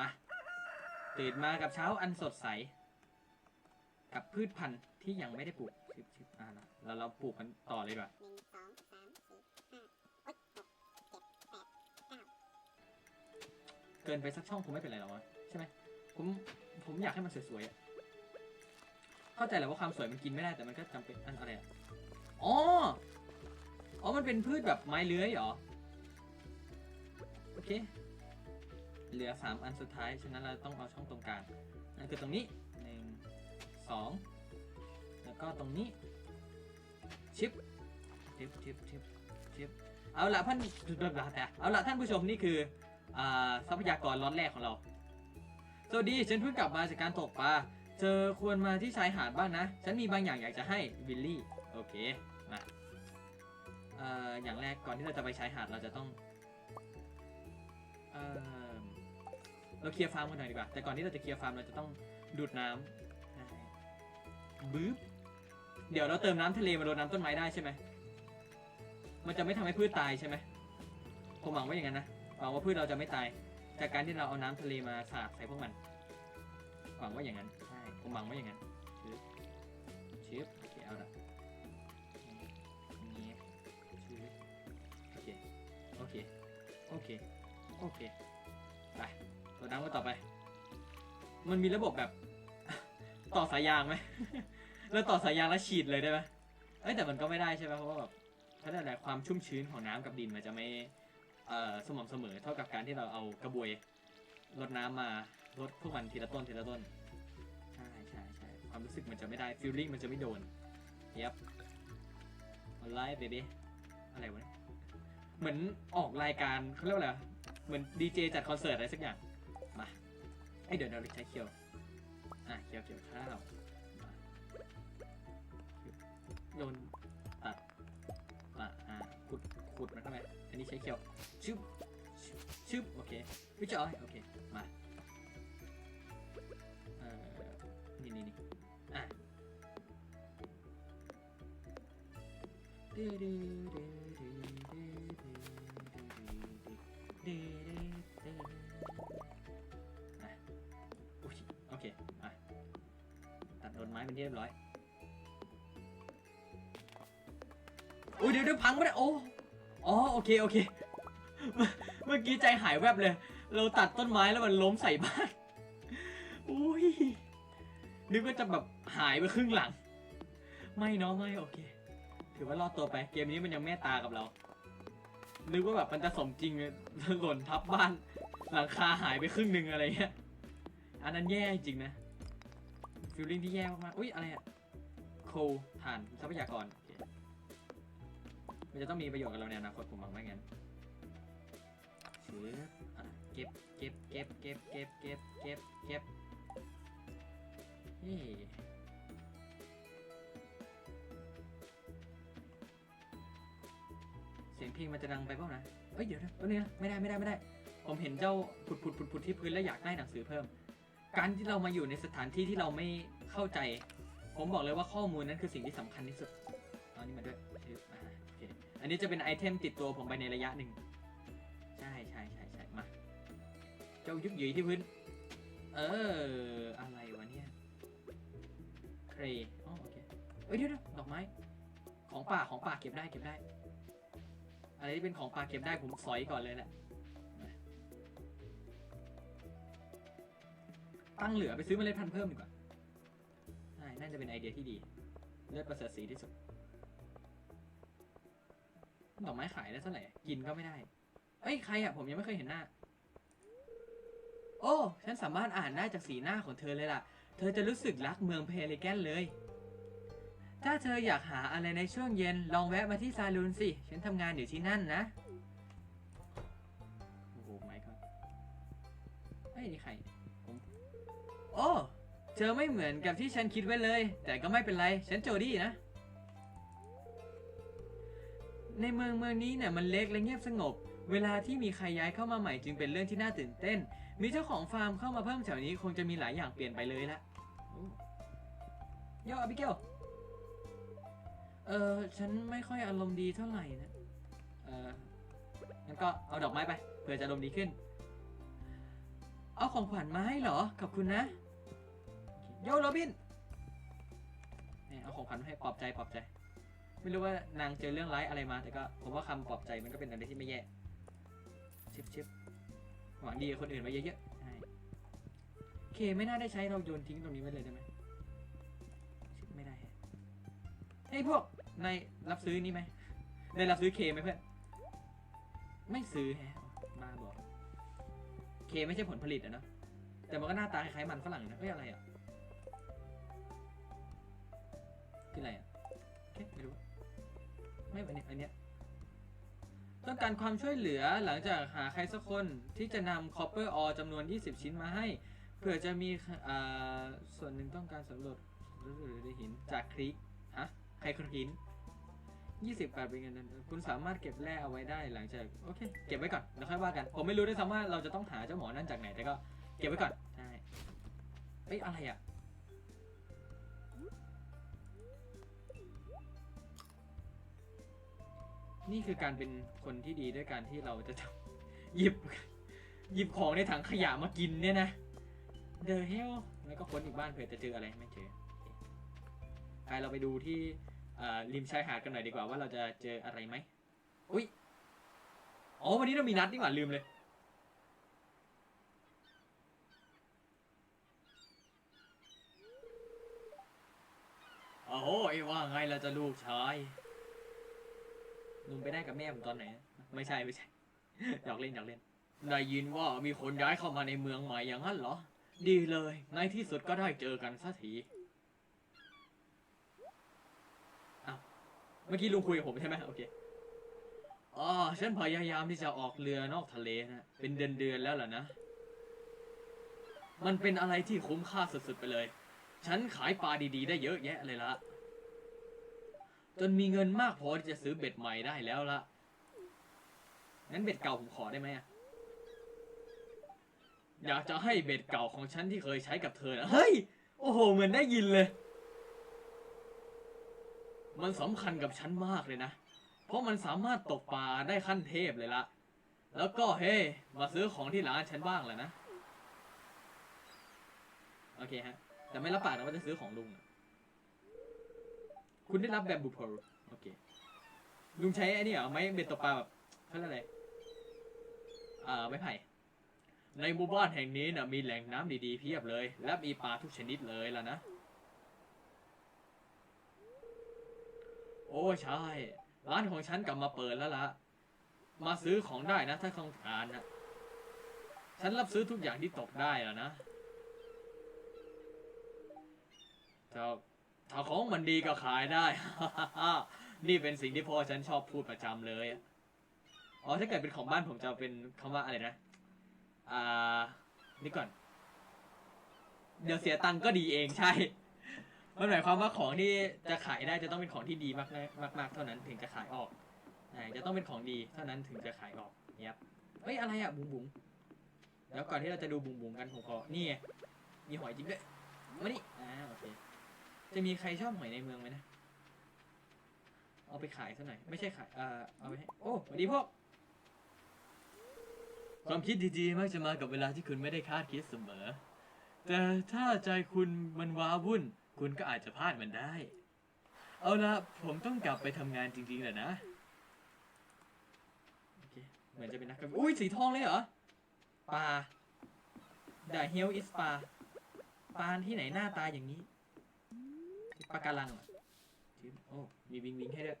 มา ตื่นมากับเช้าอันสดใส กับพืชพันธุ์ที่ยังไม่ได้ปลูกชิบชิบอ่าละเราเราปลูกกันต่อเลยดีกว่าหนึ่งสองสามสี่ห้าโอ๊ยหกเจ็ดแปดเก้าเกินไปสักช่องคงไม่เป็นไรหรอกวะใช่ไหมผมผมอยากให้มันสวยๆอะเข้าใจแหละว่าความสวยมันกินไม่ได้แต่มันก็จำเป็นอันอะไรอะอ๋ออ๋อมันเป็นพืชแบบไม้เลื้อยเหรอโอเค เหลือสามอันสุดท้าย ฉะนั้นเราต้องเอาช่องตรงกลางนั่นคือตรงนี้หนึ่งสองแล้วก็ตรงนี้ ชิปชิปชิปชิปชิปเอาละท่านเอาละท่านผู้ชมนี่คือทรัพยากรล็อตแรกของเรา สวัสดี ฉันเพิ่งกลับมาจากการตกปลา เธอควรมาที่ชายหาดบ้างนะ ฉันมีบางอย่างอยากจะให้วิลลี่ โอเค มาเอ่ออย่างแรกก่อนที่เราจะไปชายหาดเราจะต้อง เอ่อ เราเคลียร์ฟาร์มกันหน่อยดีกว่า แต่ก่อนที่เราจะเคลียร์ฟาร์มเราจะต้องดูดน้ำได้บึ๊บเดี๋ยวเราเติมน้ำทะเลมาลดน้ำต้นไม้ได้ใช่ไหม มันจะไม่ทำให้พืชตายใช่ไหมผมหวังว่าอย่างนั้นนะ หวังว่าพืชเราจะไม่ตาย จากการที่เราเอาน้ำทะเลมาสาดใส่พวกมัน หวังว่าอย่างนั้น ใช่ ผมหวังว่าอย่างนั้นชิบชิบโอเคเอาละนี่ชิบโอเค โอเค โอเค โอเค ไป ตัวน้ำกันต่อไป มันมีระบบแบบ ต่อสายยางไหมแล้วต่อสายยางแล้วฉีดเลยได้ไหมเอ้ยแต่มันก็ไม่ได้ใช่ไหมเพราะว่าแบบถ้าแต่ความชุ่มชื้นของน้ำกับดินมันจะไม่เอ่อสม่ำเสมอเท่ากับการที่เราเอากระบวยรดน้ำมาลดพวกมันทีละต้นทีละต้นใช่ใช่ใช่ความรู้สึกมันจะไม่ได้ฟิลลิ่งมันจะไม่โดนเย็บออนไลน์เบบี้อะไรวะเหมือนออกรายการเขาเรียกว่าอะไรเหมือนดีเจจัดคอนเสิร์ตอะไรสักอย่าง ไอยเดี๋ยวเราใช้เคียวอะเคียวเคียวข้าวโยนตัดอะอะขุดขุดมันเข้าไปอันนี้ใช้เขียวชึบชึบโอเควิจอยโอเคมาเอ่อนี่นี่นี่อะอะ ม้เป็นที่เรียบร้อยอุ้ยเดี๋ยวเดี๋ยวพังไม่ได้โอ้อ๋อโอเคโอเค เมื่อกี้ใจหายแวบเลย เราตัดต้นไม้แล้วมันล้มใส่บ้านอุ้ยนึกว่าจะแบบหายไปครึ่งหลัง ไม่เนาะไม่โอเค ถือว่ารอดตัวไปเกมนี้มันยังเมตตากับเรานึกว่าแบบมันจะสมจริงเลยหล่นทับบ้าน หลังคาหายไปครึ่งหนึ่งอะไรเงี้ยอันนั้นแย่จริงนะ ฟีลลิ่งที่แย่มากๆ อุ้ยอะไรอะโคถ่านทรัพยากร โอเค มันจะต้องมีประโยชน์กับเราในอนาคตผมหวังว่งั้นชื้อเก็บ เก็บ เก็บ เก็บ เก็บ เก็บ เก็บ เก็บเฮ้เสียงเพลงมันจะดังไปเปล่านะ เอ้ยเดี๋ยวนะตัวนี้นะไม่ได้ไม่ได้ไม่ได้ ผมเห็นเจ้าผุดผุดผุดผุดที่พื้นแล้วอยากได้หนังสือเพิ่ม การที่เรามาอยู่ในสถานที่ที่เราไม่เข้าใจ ผมบอกเลยว่าข้อมูลนั้นคือสิ่งที่สำคัญที่สุดเอานี่มาด้วยชื่อมาโอเคอันนี้จะเป็นไอเทมติดตัวผมไปในระยะหนึ่ง ใช่ใช่ใช่ใช่มา เจ้ายุบหยุยที่พื้น เออ อะไรวะเนี่ยเครอ๋อโอเค เอ้ยเดี๋ยวเดี๋ยวดอกไม้ ของป่าของป่าเก็บได้เก็บได้ อะไรที่เป็นของป่าเก็บได้ผมสอยก่อนเลยแหละ ตั้งเหลือไปซื้อเมล็ดพันธุ์เพิ่มดีกว่าใช่น่าจะเป็นไอเดียที่ดี เลือดประเสริฐสีที่สุดดอกไม้ขายได้เท่าไหร่ กินก็ไม่ได้ เอ้ยใครอะผมยังไม่เคยเห็นหน้า โอ้ ฉันสามารถอ่านได้จากสีหน้าของเธอเลยล่ะ เธอจะรู้สึกรักเมืองเพเลแกนเลย ถ้าเธออยากหาอะไรในช่วงเย็น ลองแวะมาที่ซาลูนสิ ฉันทำงานอยู่ที่นั่นนะ โอ้โหไม่ก็เฮ้ยนี่ใคร โอ้ เธอไม่เหมือนกับที่ฉันคิดไว้เลย แต่ก็ไม่เป็นไร ฉันโจดี้นะ ในเมืองเมืองนี้เนี่ยมันเล็กและเงียบสงบ เวลาที่มีใครย้ายเข้ามาใหม่จึงเป็นเรื่องที่น่าตื่นเต้น มีเจ้าของฟาร์มเข้ามาเพิ่มแถวนี้คงจะมีหลายอย่างเปลี่ยนไปเลยละโยอบิเกลเออฉันไม่ค่อยอารมณ์ดีเท่าไหร่นะ เอองั้นก็เอาดอกไม้ไปเผื่อจะอารมณ์ดีขึ้น เอาของขวัญมาให้เหรอ ขอบคุณนะ โยโรบินเนี่ยเอาของขวัญให้ปลอบใจปลอบใจ ไม่รู้ว่านางเจอเรื่องร้ายอะไรมา แต่ก็ผมว่าคำปลอบใจมันก็เป็นอะไรที่ไม่แย่ชิบชิบหวังดีกับคนอื่นไว้เยอะๆใช่เคไม่น่าได้ใช้เราโยนทิ้งตรงนี้ไว้เลยได้ไหมชิบไม่ได้เฮ้ยพวกนายรับซื้อนี่ไหมได้รับซื้อเคไหมเพื่อนไม่ซื้อแฮะบ้าบอกเคไม่ใช่ผลผลิตอะเนอะแต่มันก็หน้าตาคล้ายๆมันฝรั่งนะเอ้ยอะไรอะ คืออะไรอะโอเคไม่รู้ ไม่อันนี้อันเนี้ยต้องการความช่วยเหลือหลังจากหาใครสักคนที่จะนำคอปเปอร์ออจำนวน 20 ชิ้นมาให้เผื่อจะมีอ่าส่วนหนึ่งต้องการสำรวจหรือหินจากคลิกฮะใครคนหิน 20บาทเป็นเงินเดือนคุณสามารถเก็บแร่เอาไว้ได้หลังจากโอเค เก็บไว้ก่อนเดี๋ยวค่อยว่ากัน ผมไม่รู้ด้วยซ้ำว่าเราจะต้องหาเจ้าหมอนั่นจากไหนแต่ก็เก็บไว้ก่อนใช่เอ้ยอะไรอะ นี่คือการเป็นคนที่ดีด้วยการที่เราจะหยิบ หยิบของในถังขยะมากินเนี่ยนะ The hell แล้วก็ค้นอีกบ้านเผื่อจะเจออะไรไม่เจอไปเราไปดูที่ริมชายหาดกันหน่อยดีกว่าว่าเราจะเจออะไรไหมอุ้ยอ๋อวันนี้เรามีนัดนี่หว่าลืมเลย โอ้โหไอ้ว่าไงเราจะลูกชาย ลุงไปได้กับแม่ผมตอนไหน ไม่ใช่ไม่ใช่ หยอกเล่นหยอกเล่น ได้ยินว่ามีคนย้ายเข้ามาในเมืองใหม่อย่างนั้นเหรอ ดีเลย ในที่สุดก็ได้เจอกันสักทีอ้าวเมื่อกี้ลุงคุยกับผมใช่ไหมโอเคอ๋อฉันพยายามที่จะออกเรือนอกทะเลนะ เป็นเดือนเดือนๆแล้วล่ะนะ มันเป็นอะไรที่คุ้มค่าสุดๆไปเลย ฉันขายปลาดีๆ ได้เยอะแยะเลยละ จนมีเงินมากพอที่จะซื้อเบ็ดใหม่ได้แล้วละงั้นเบ็ดเก่าผมขอได้ไหมอะอยากจะให้เบ็ดเก่าของฉันที่เคยใช้กับเธอนะเฮ้ย โอ้โห เหมือนได้ยินเลย มันสำคัญกับฉันมากเลยนะ เพราะมันสามารถตกปลาได้ขั้นเทพเลยละ แล้วก็เฮ้ มาซื้อของที่ร้านฉันบ้างแหละนะ โอเคฮะ แต่ไม่รับปากนะว่าจะซื้อของลุงอะ คุณได้รับแบบบุพเพลโอเค ลุงใช้ไอ้นี่เหรอไม้เบ็ดตกปลาแบบเขาเรียกอะไรอ่าไม้ไผ่ ในหมู่บ้านแห่งนี้นะมีแหล่งน้ำดีๆเพียบเลย และมีปลาทุกชนิดเลยล่ะนะ โอ้ใช่ ร้านของฉันกลับมาเปิดแล้วล่ะมาซื้อของได้นะ ถ้าต้องการนะ ฉันรับซื้อทุกอย่างที่ตกได้แล้วนะถ้า ถ้าของมันดีก็ขายได้ นี่เป็นสิ่งที่พ่อฉันชอบพูดประจำเลยอะอ๋อถ้าเกิดเป็นของบ้านผมจะเป็นคำว่าอะไรนะ อ่า นี่ก่อน เดี๋ยวเสียตังค์ก็ดีเองใช่ มันหมายความว่าของที่จะขายได้จะต้องเป็นของที่ดีมากๆมากๆเท่านั้นถึงจะขายออกใช่จะต้องเป็นของดีเท่านั้นถึงจะขายออกเนี้ยเฮ้ยอะไรอะบุ๋งบุ๋งเดี๋ยวก่อนที่เราจะดูบุ๋งบุ๋งกันผมขอนี่ไงมีหอยจริงด้วยมานี่อ่าโอเค จะมีใครชอบหอยในเมืองไหมนะ เอาไปขายซะหน่อย ไม่ใช่ขาย เอ่อ เอาไปให้ โอ้สวัสดีพวก ความคิดดีๆ มักจะมากับเวลาที่คุณไม่ได้คาดคิดเสมอ แต่ถ้าใจคุณมันว้าวุ่น คุณก็อาจจะพลาดมันได้ เอาละผมต้องกลับไปทำงานจริงๆแหละนะ โอเค เหมือนจะเป็นนักการอุ้ยสีทองเลยเหรอ ปลา The Hell is ปลา ปลาที่ไหนหน้าตาอย่างนี้ ปาการังเหรอจิ๊บโอ้มีวิงวิงให้ด้วย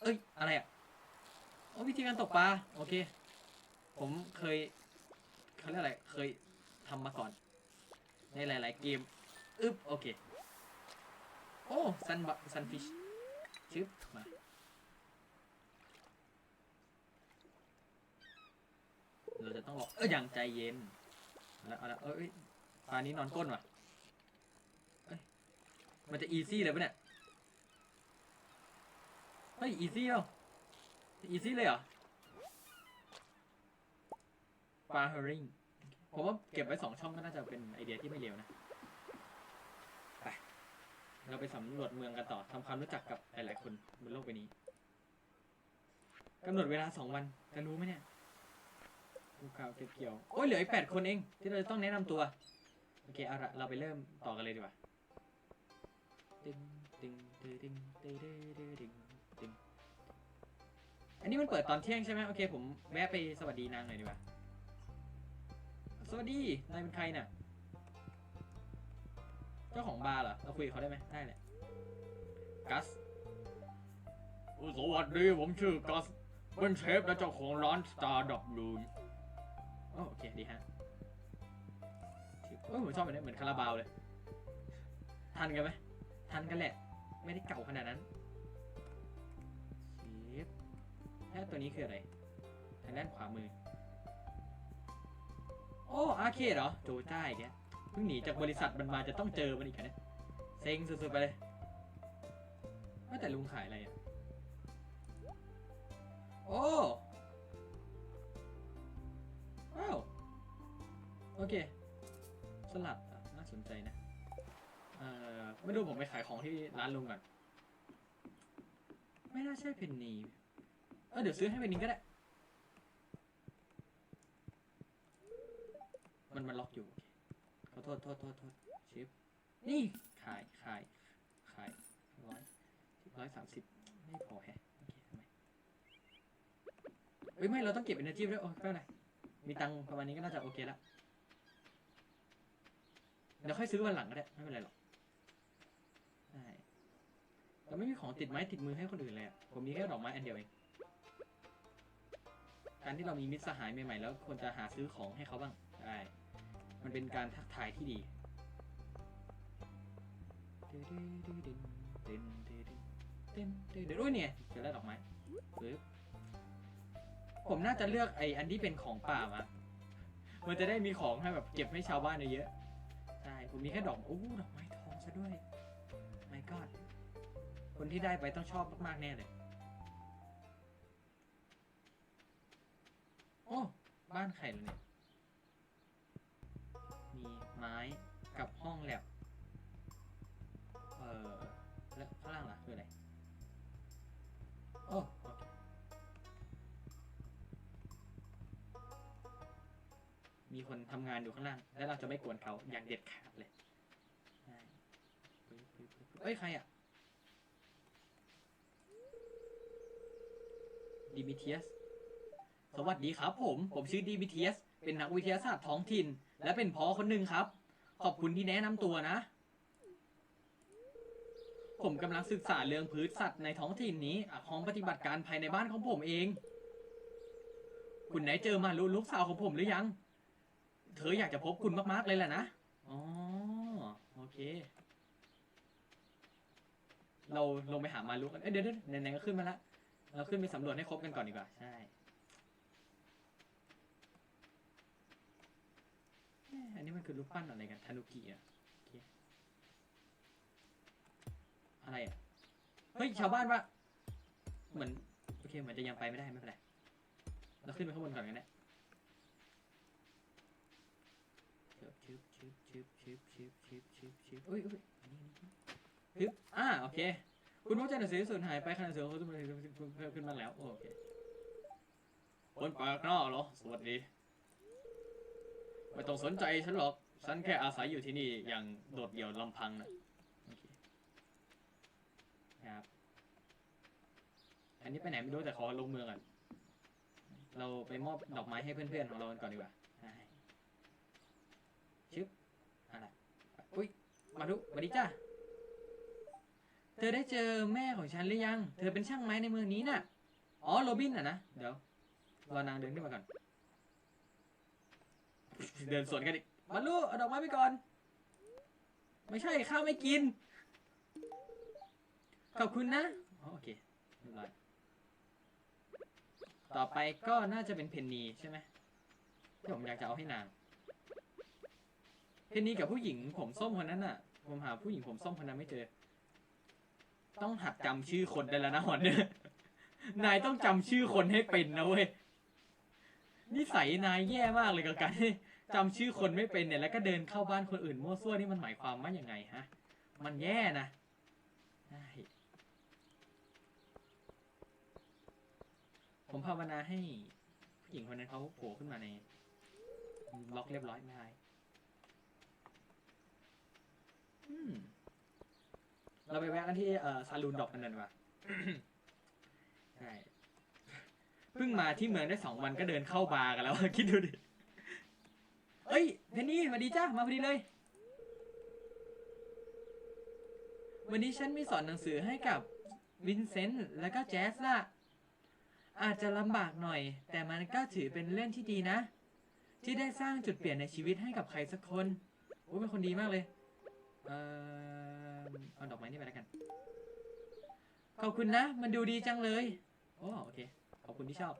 เอ้ย อะไรอะโอ้วิธีการตกปลา โอเค ผมเคยเขาเรียกอะไร เคยทำมาก่อน ในหลาย ๆ เกม อึ๊บ โอเค โอ้ซันบะซันฟิชชึบมาเราจะต้องรอกเอออย่างใจเย็นเอาละเอาละเอ้ยปลานี้นอนก้นว่ะ มันจะอีซี่เลยปะเนี่ย เฮ้ย อีซี่เหรออีซี่เลยเหรอปลาเฮอริงผมว่าเก็บไว้สองช่องก็น่าจะเป็นไอเดียที่ไม่เลวนะ ไป เราไปสำรวจเมืองกันต่อทำความรู้จักกับหลายๆคนบนโลกใบนี้กำหนดเวลาสองวัน จะรู้ไหมเนี่ยดูข่าวเก็บเกี่ยว โอ้ยเหลืออีกแปดคนเอง ที่เราจะต้องแนะนำตัว โอเคเอาละเราไปเริ่มต่อกันเลยดีกว่า ตึงตึงตึงตึงตึงตึงตึงตึงตึงอันนี้มันเปิดตอนเที่ยงใช่ไหมโอเคผมแวะไปสวัสดีนางหน่อยดีกว่าสวัสดีนายเป็นใครน่ะ เจ้าของบาร์เหรอเราคุยกับเขาได้ไหมได้แหละกัสโอ้สวัสดีผมชื่อกัสเป็นเชฟและเจ้าของร้าน Star d o g Room โอ้โอเคดีฮะเอ้ยผมชอบแบบนี้เหมือนคาราบาวเลยทันกันไหม ทันกันแหละ ไม่ได้เก่าขนาดนั้นเชฟแล้วตัวนี้คืออะไรทางด้านขวามือ โอ้ อาเคเหรอ โจจ้าอีกแล้วเพิ่งหนีจากบริษัทมันมาจะต้องเจอมันอีกแล้วเนี่ยเซ็งสุดๆไปเลยว่าแต่ลุงขายอะไรอะ โอ้ ว้าว โอเค สลัดน่าสนใจนะ เอ่อไม่ดูผมไปขายของที่ร้านลุงก่อน ไม่น่าใช่เพนนีเออเดี๋ยวซื้อให้เพนนีก็ได้ มันมันล็อกอยู่เขอโทษโทษโทษโทษชิป นี่ขายขายขายร้อยร้อยสามสิบไม่พอแฮะโอเคทำไมเอ้ยไม่เราต้องเก็บ energy ด้วยโอ้ยไม่เป็นไรมีตังค์ประมาณนี้ก็น่าจะโอเคละเดี๋ยวค่อยซื้อวันหลังก็ได้ ไม่เป็นไรหรอก เราไม่มีของติดไม้ติดมือให้คนอื่นเลยอะผมมีแค่ดอกไม้อันเดียวเอง การที่เรามีมิตรสหายใหม่ๆแล้วควรจะหาซื้อของให้เขาบ้างได้มันเป็นการทักทายที่ดีเดี๋ยวด้วยเนี่ยเจอแล้วดอกไม้ปึ๊บผมน่าจะเลือกไออันที่เป็นของป่ามา มันจะได้มีของให้แบบเก็บให้ชาวบ้านเยอะๆใช่ ผมมีแค่ดอก โอ้ ดอกไม้ทองซะด้วย คนที่ได้ไปต้องชอบมากๆแน่เลย โอ้ บ้านใครเลยเนี่ย มีไม้กับห้องแลบ เออแล้วข้างล่างล่ะคืออะไร โอ้มีคนทำงานอยู่ข้างล่าง แล้วเราจะไม่กวนเขาอย่างเด็ดขาดเลยเอ้ย ใครอะ DBTS สสวัสดีครับผม ผมชื่อ DBTS เทียส เป็นนักวิทยาศาสตร์ท้องถิ่น และเป็นพอคนหนึ่งครับ ขอบคุณที่แนะนำตัวนะ ผมกำลังศึกษาเรื่องพืชสัตว์ในท้องถิ่นนี้อะห้องปฏิบัติการภายในบ้านของผมเอง คุณไหนเจอมาลูลูกสาวของผมหรือยัง เธออยากจะพบคุณมากๆเลยแหละนะ อ๋อ โอเคเราลงไปหามาลุกันเอ้ยเดี๋ยวเดี๋ยวไหนๆก็ขึ้นมาละ เราขึ้นไปสำรวจให้ครบกันก่อนดีกว่า ใช่เอ๊ะอันนี้มันคือรูปปั้นอะไรกันทานุกิอะโอเคอะไรอะ เฮ้ย ชาวบ้านว่าเหมือน โอเค เหมือนจะยังไปไม่ได้ ไม่เป็นไร เราขึ้นไปข้างบนก่อนกันนะชึบชึบชึบชึบชึบชึบชึบชึบอุ้ยอุ้ยอันนี้อันนี้ฮึบอ่า โอเค คุณพบเจ้าหนังสือสูญหายไปขณะเสือเขาขึ้นมาขึ้นมาแล้ว โอเคคนปากน้าเหรอ สวัสดี ไม่ต้องสนใจฉันหรอก ฉันแค่อาศัยอยู่ที่นี่อย่างโดดเดี่ยวลำพังนะครับ อันนี้ไปไหนไม่รู้แต่ขอลงเมืองก่อน เราไปมอบดอกไม้ให้เพื่อนๆของเรากันก่อนดีกว่าใช่ชึบอะไรอุ้ย มาดูมาดีจ้า เธอได้เจอแม่ของฉันหรือยัง เธอเป็นช่างไม้ในเมืองนี้น่ะ อ๋อโรบินอะนะ เดี๋ยวรอนางเดินขึ้นมาก่อน เดินสวนกันอีกมาลูเอาดอกไม้ไปก่อน ไม่ใช่ข้าวไม่กิน ขอบคุณนะอ๋อโอเคเรียบร้อยต่อไปก็น่าจะเป็นเพนนีใช่ไหมที่ผมอยากจะเอาให้นาง เพนนีกับผู้หญิงผมส้มคนนั้นน่ะ ผมหาผู้หญิงผมส้มคนนั้นไม่เจอ ต้องหัดจำชื่อคนได้แล้วนะฮอนเนอร์นายต้องจำชื่อคนให้เป็นนะเว้ยนิสัยนายแย่มากเลยกับการที่จำชื่อคนไม่เป็นเนี่ยแล้วก็เดินเข้าบ้านคนอื่นมั่วซั่วนี่มันหมายความว่าอย่างไงฮะ มันแย่นะใช่ผมภาวนาให้หญิงคนนั้นเขาโผล่ขึ้นมาในบล็อกเรียบร้อยไม่ได้อืม เราไปแวะกันที่เอ่อซาลูนดอกกันหน่อยดีกว่าใช่เพิ่งมาที่เมืองได้สองวันก็เดินเข้าบาร์กันแล้ว คิดดูดิเอ้ยเพนนี่สวัสดีจ้ามาพอดีเลย วันนี้ฉันมีสอนหนังสือให้กับวินเซนต์และก็แจ๊สล่ะ อาจจะลำบากหน่อย แต่มันก็ถือเป็นเรื่องที่ดีนะ ที่ได้สร้างจุดเปลี่ยนในชีวิตให้กับใครสักคนโอ้ยเป็นคนดีมากเลย เอ่อ เอาดอกไม้นี่ไปแล้วกัน ขอบคุณนะ มันดูดีจังเลยโอ้โอเค ขอบคุณที่ชอบ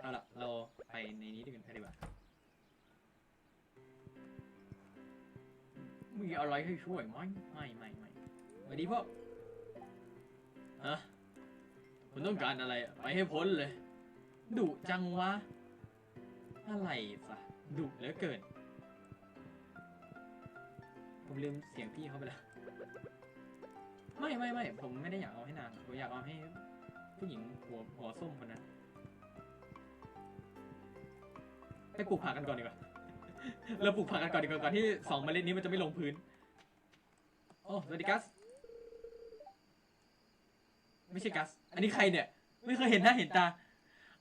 เอาละเราไปในนี้ดีกันดีกว่ามีอะไรให้ช่วยไหมไม่ไม่ไม่สวัสดีพวกฮะคุณต้องการอะไร ไปให้พ้นเลย ดุจังวะ อะไรสะดุเหลือเกิน ผมลืมเสียงพี่เขาไปแล้วไม่ไม่ไม่ผมไม่ได้อยากเอาให้นางผมอยากเอาให้ผู้หญิงหัวหัวส้มคนนั้นไปปลูกผักกันก่อนดีกว่า เราปลูกผักกันก่อนดีกว่าก่อนที่สองเมล็ดนี้มันจะไม่ลงพื้น โอ้สวัสดีกัส ไม่ใช่กัส อันนี้ใครเนี่ย ไม่เคยเห็นหน้าเห็นตา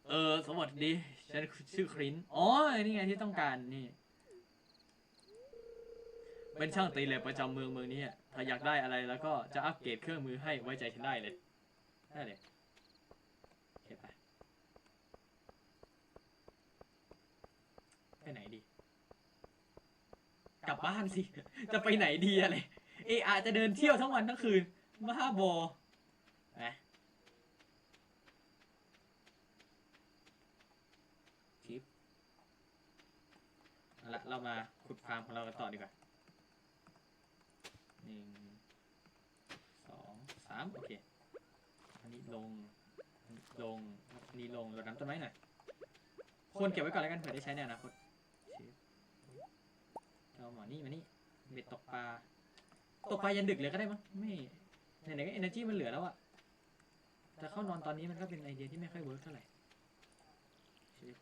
เออ สวัสดี ฉันชื่อคริน อ๋อ นี่ไงที่ต้องการนี่ เป็นช่างตีเหล็กประจำเมืองเมืองนี้อะถ้าอยากได้อะไรแล้วก็จะอัปเกรดเครื่องมือให้ไว้ใจฉันได้เลยได้เลยโอเคไปไปไหนดี กลับบ้านสิ จะไปไหนดีอะไรเออาจจะเดินเที่ยวทั้งวันทั้งคืนบ้าบอนะชิปเอาละเรามาขุดฟาร์มของเรากันต่อดีกว่า หนึ่งสองสามโอเค อันนี้ลงลงนนี้ลงเราน้ำต้นไม้หน่อยควรเก็บไว้ก่อนแล้วกันเผื่อได้ใช้ในอนาคตเอาหมอนี่มานี่เบ็ดตกปลาตกปลายันดึกเลยก็ได้มั้งไม่ไหนๆก็เอเนจีมันเหลือแล้วอะจะเข้านอนตอนนี้มันก็เป็นไอเดียที่ไม่ค่อยเวิร์กเท่าไหร่ชิบ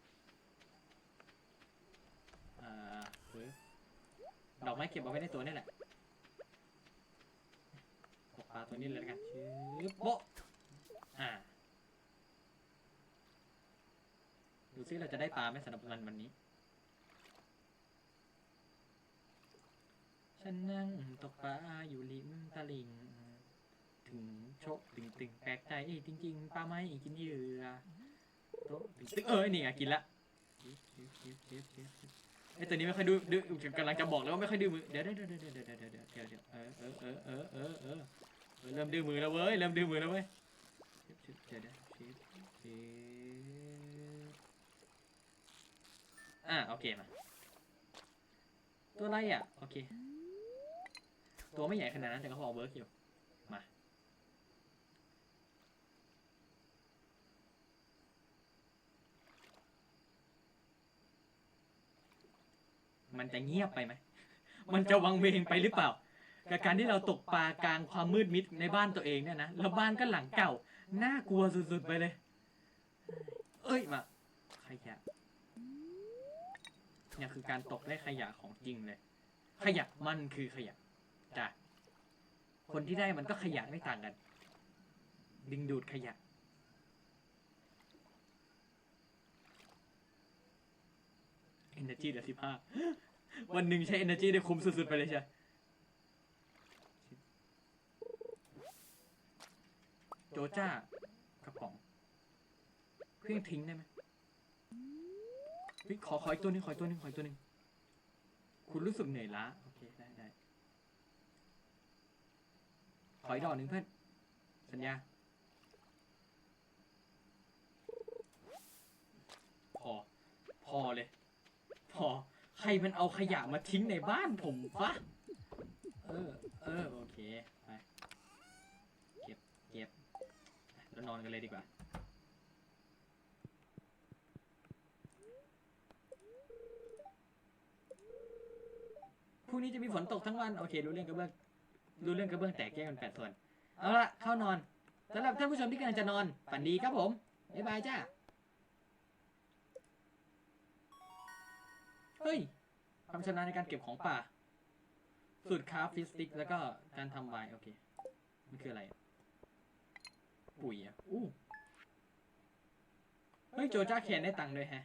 อ่าเวิร์กดอกไม้เก็บเอาไว้ในตัวนี่แหละาตัวนี้เลยนะครับชื้อโบอ่า ดูซิเราจะได้ปลาไหมสำหรับวันวันนี้ ฉันนั่งตกปลาอยู่ริมตลิ่ง ถึงโชะตึงตึงแปลกใจจริงจริงปลาไม่กินเหยื่อโตะตึงตึงเอ้ยนี่ไงกินละไอตัวนี้ไม่ค่อยดูดูกำลังจะบอกแล้วว่าไม่ค่อยดูมือเดี๋ยวเดี๋ยวเดี๋ยวเดี๋ยวเดี๋ยวเดี๋ยวเออเออเออเออเออ เริ่มดื้อมือแล้วเว้ย เริ่มดื้อมือแล้วเว้ยเดี๋ยวเดี๋ยวเดี๋ยวชิบชิบอะโอเคมา ตัวอะไรอะ โอเค ตัวไม่ใหญ่ขนาดนั้นแต่ก็พอเวิร์กอยู่ มา มันจะเงียบไปไหม มันจะวังเวงไปหรือเปล่า กับการที่เราตกปลากลางความมืดมิดในบ้านตัวเองเนี่ยนะแล้วบ้านก็หลังเก่าน่ากลัวสุดๆไปเลย เอ้ยมาขยะเนี่ยคือการตกได้ขยะของจริงเลย ขยะมันคือขยะจ้ะคนที่ได้มันก็ขยะไม่ต่างกัน ดึงดูดขยะ energy เหลือสิบห้าวันหนึ่งใช้ energy ได้คุ้มสุดๆไปเลยใช่ โจจ้ากระป๋องเครื่องทิ้งได้ไหมเฮ้ยขอขออีกตัวหนึงขออีกตัวหนึงขออีกตัวหนึงคุณรู้สึกเหนื่อยล้าโอเคได้ได้ขออีกดอกหนึ่งเพื่อนสัญญาพอ พอเลย พอ ใครมันเอาขยะมาทิ้งในบ้านผมวะ เรานอนกันเลยดีกว่า พรุ่งนี้จะมีฝนตกทั้งวัน โอเค รู้เรื่องกระเบื้อง รู้เรื่องกระเบื้องแตกแยกเป็นแปดส่วน เอาละเข้านอนสำหรับท่านผู้ชมที่กำลังจะนอน ฝันดีครับผม บ๊ายบายจ้า เฮ้ย ความชำนาญในการเก็บของป่า สูตรคราฟฟิสติก แล้วก็การทำไวน์โอเค มันคืออะไร ปุ๋ยอะอู้เฮ้ยโจจ้าเคนได้ตังค์ด้วยแฮะ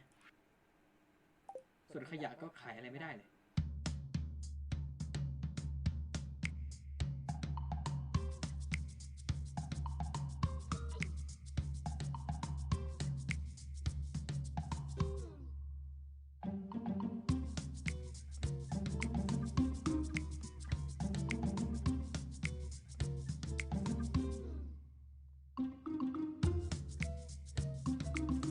ส่วนขยะก็ขายอะไรไม่ได้เลย